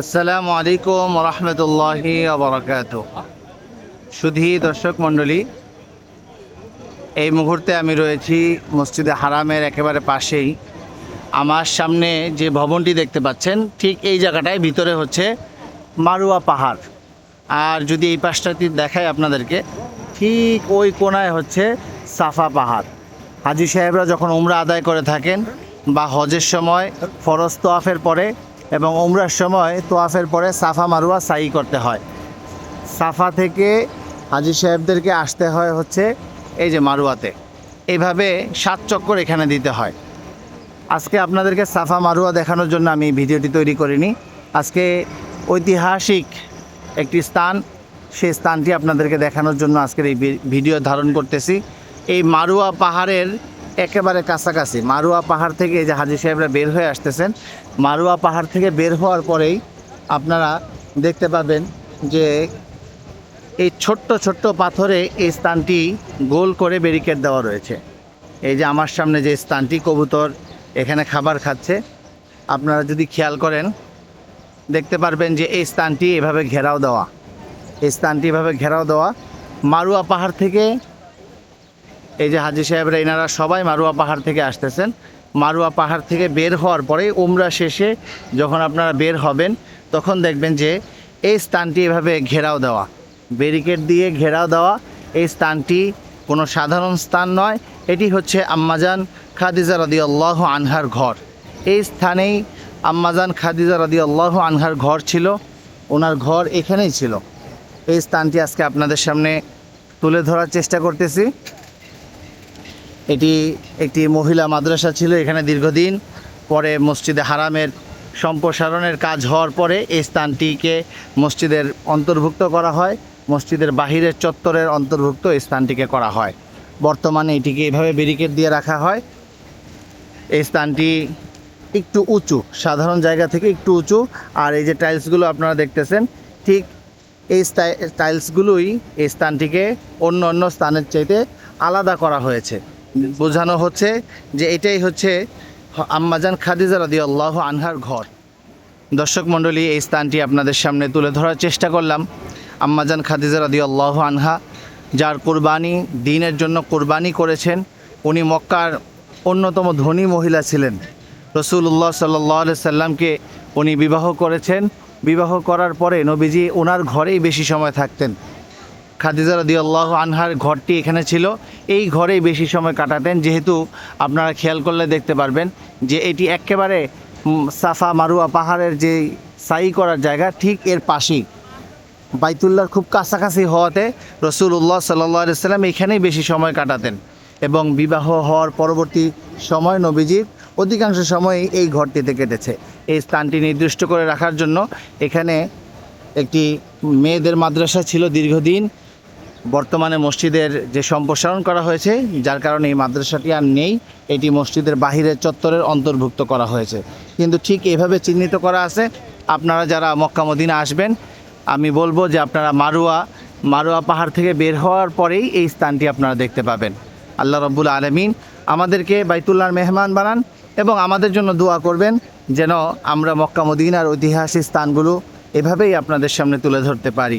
আসসালামু আলাইকুম রহমতুল্লাহি আবরাকাত সুধী দর্শক মণ্ডলী, এই মুহূর্তে আমি রয়েছি মসজিদে হারামের একেবারে পাশেই। আমার সামনে যে ভবনটি দেখতে পাচ্ছেন, ঠিক এই জায়গাটায় ভিতরে হচ্ছে মারুয়া পাহাড়। আর যদি এই পাশটাটি দেখায় আপনাদেরকে, ঠিক ওই কোনায় হচ্ছে সাফা পাহাড়। হাজি সাহেবরা যখন উমরা আদায় করে থাকেন বা হজের সময় ফরজ পরে এবং উমরার সময় তোয়াফের পরে সাফা মারুয়া সাই করতে হয়। সাফা থেকে হাজি সাহেবদেরকে আসতে হয় হচ্ছে এই যে মারুয়াতে। এইভাবে সাত চক্কর এখানে দিতে হয়। আজকে আপনাদেরকে সাফা মারুয়া দেখানোর জন্য আমি ভিডিওটি তৈরি করিনি। আজকে ঐতিহাসিক একটি স্থান, সেই স্থানটি আপনাদেরকে দেখানোর জন্য আজকের এই ভিডিও ধারণ করতেছি। এই মারুয়া পাহাড়ের একেবারে কাছাকাছি। মারুয়া পাহাড় থেকে এই যে হাজি সাহেবরা বের হয়ে আসতেছেন, মারুয়া পাহাড় থেকে বের হওয়ার পরেই আপনারা দেখতে পাবেন যে এই ছোট্ট ছোট্ট পাথরে এই স্থানটি গোল করে ব্যারিকেড দেওয়া রয়েছে। এই যে আমার সামনে যে স্থানটি, কবুতর এখানে খাবার খাচ্ছে। আপনারা যদি খেয়াল করেন, দেখতে পারবেন যে এই স্থানটি এভাবে ঘেরাও দেওয়া। এই স্থানটি এভাবে ঘেরাও দেওয়া। মারুয়া পাহাড় থেকে এই যে হাজি সাহেবরা, এনারা সবাই মারুয়া পাহাড় থেকে আসতেছেন। মারুয়া পাহাড় থেকে বের হওয়ার পরে উমরা শেষে যখন আপনারা বের হবেন, তখন দেখবেন যে এই স্থানটি এভাবে ঘেরাও দেওয়া। ব্যারিকেড দিয়ে ঘেরাও দেওয়া এই স্থানটি কোনো সাধারণ স্থান নয়। এটি হচ্ছে আম্মাজান খাদিজা রদি আল্লাহ আনহার ঘর। এই স্থানেই আম্মাজান খাদিজা রদি আল্লাহ আনহার ঘর ছিল। ওনার ঘর এখানেই ছিল। এই স্থানটি আজকে আপনাদের সামনে তুলে ধরার চেষ্টা করতেছি। এটি একটি মহিলা মাদ্রাসা ছিল এখানে দীর্ঘদিন। পরে মসজিদে হারামের সম্প্রসারণের কাজ হওয়ার পরে এই স্থানটিকে মসজিদের অন্তর্ভুক্ত করা হয়। মসজিদের বাহিরের চত্বরের অন্তর্ভুক্ত এই স্থানটিকে করা হয়। বর্তমানে এটিকে এভাবে ব্যারিকেড দিয়ে রাখা হয়। এই স্থানটি একটু উঁচু, সাধারণ জায়গা থেকে একটু উঁচু। আর এই যে টাইলসগুলো আপনারা দেখতেছেন, ঠিক এই টাইলসগুলোই এই স্থানটিকে অন্য অন্য স্থানের চাইতে আলাদা করা হয়েছে। বোঝানো হচ্ছে যে এটাই হচ্ছে আম্মাজান খাদিজা রাদি আল্লাহ আনহার ঘর। দর্শক মণ্ডলী, এই স্থানটি আপনাদের সামনে তুলে ধরার চেষ্টা করলাম। আম্মাজান খাদিজা রাদি আল্লাহ আনহা যার কোরবানি, দিনের জন্য কোরবানি করেছেন। উনি মক্কার অন্যতম ধনী মহিলা ছিলেন। রসুল্লাহ সাল্লাহ সাল্লামকে উনি বিবাহ করেছেন। বিবাহ করার পরে নবীজি ওনার ঘরেই বেশি সময় থাকতেন। খাদিজা আল্লাহ আনহার ঘরটি এখানে ছিল। এই ঘরেই বেশি সময় কাটাতেন। যেহেতু আপনারা খেয়াল করলে দেখতে পারবেন যে এটি একেবারে সাফা মারুয়া পাহাড়ের যে সাই করার জায়গা, ঠিক এর পাশেই। বাইতুল্লাহর খুব কাছাকাছি হওয়াতে রসুল্লাহ সাল্লাহ সাল্লাম এখানেই বেশি সময় কাটাতেন এবং বিবাহ হওয়ার পরবর্তী সময় নবীজির অধিকাংশ সময়ই এই ঘরটিতে কেটেছে। এই স্থানটি নির্দিষ্ট করে রাখার জন্য এখানে একটি মেয়েদের মাদ্রাসা ছিল দীর্ঘদিন। বর্তমানে মসজিদের যে সম্প্রসারণ করা হয়েছে, যার কারণে এই মাদ্রাসাটি আর নেই, এটি মসজিদের বাহিরের চত্বরের অন্তর্ভুক্ত করা হয়েছে। কিন্তু ঠিক এভাবে চিহ্নিত করা আছে, আপনারা যারা মক্কা মদিনা আসবেন, আমি বলব যে আপনারা মারুয়া মারুয়া পাহাড় থেকে বের হওয়ার পরেই এই স্থানটি আপনারা দেখতে পাবেন। আল্লাহ রব্বুল আলমিন আমাদেরকে বাইতুল্লাহর মেহমান বানান এবং আমাদের জন্য দোয়া করবেন যেন আমরা মক্কা মদিনার ঐতিহাসিক স্থানগুলো এভাবেই আপনাদের সামনে তুলে ধরতে পারি।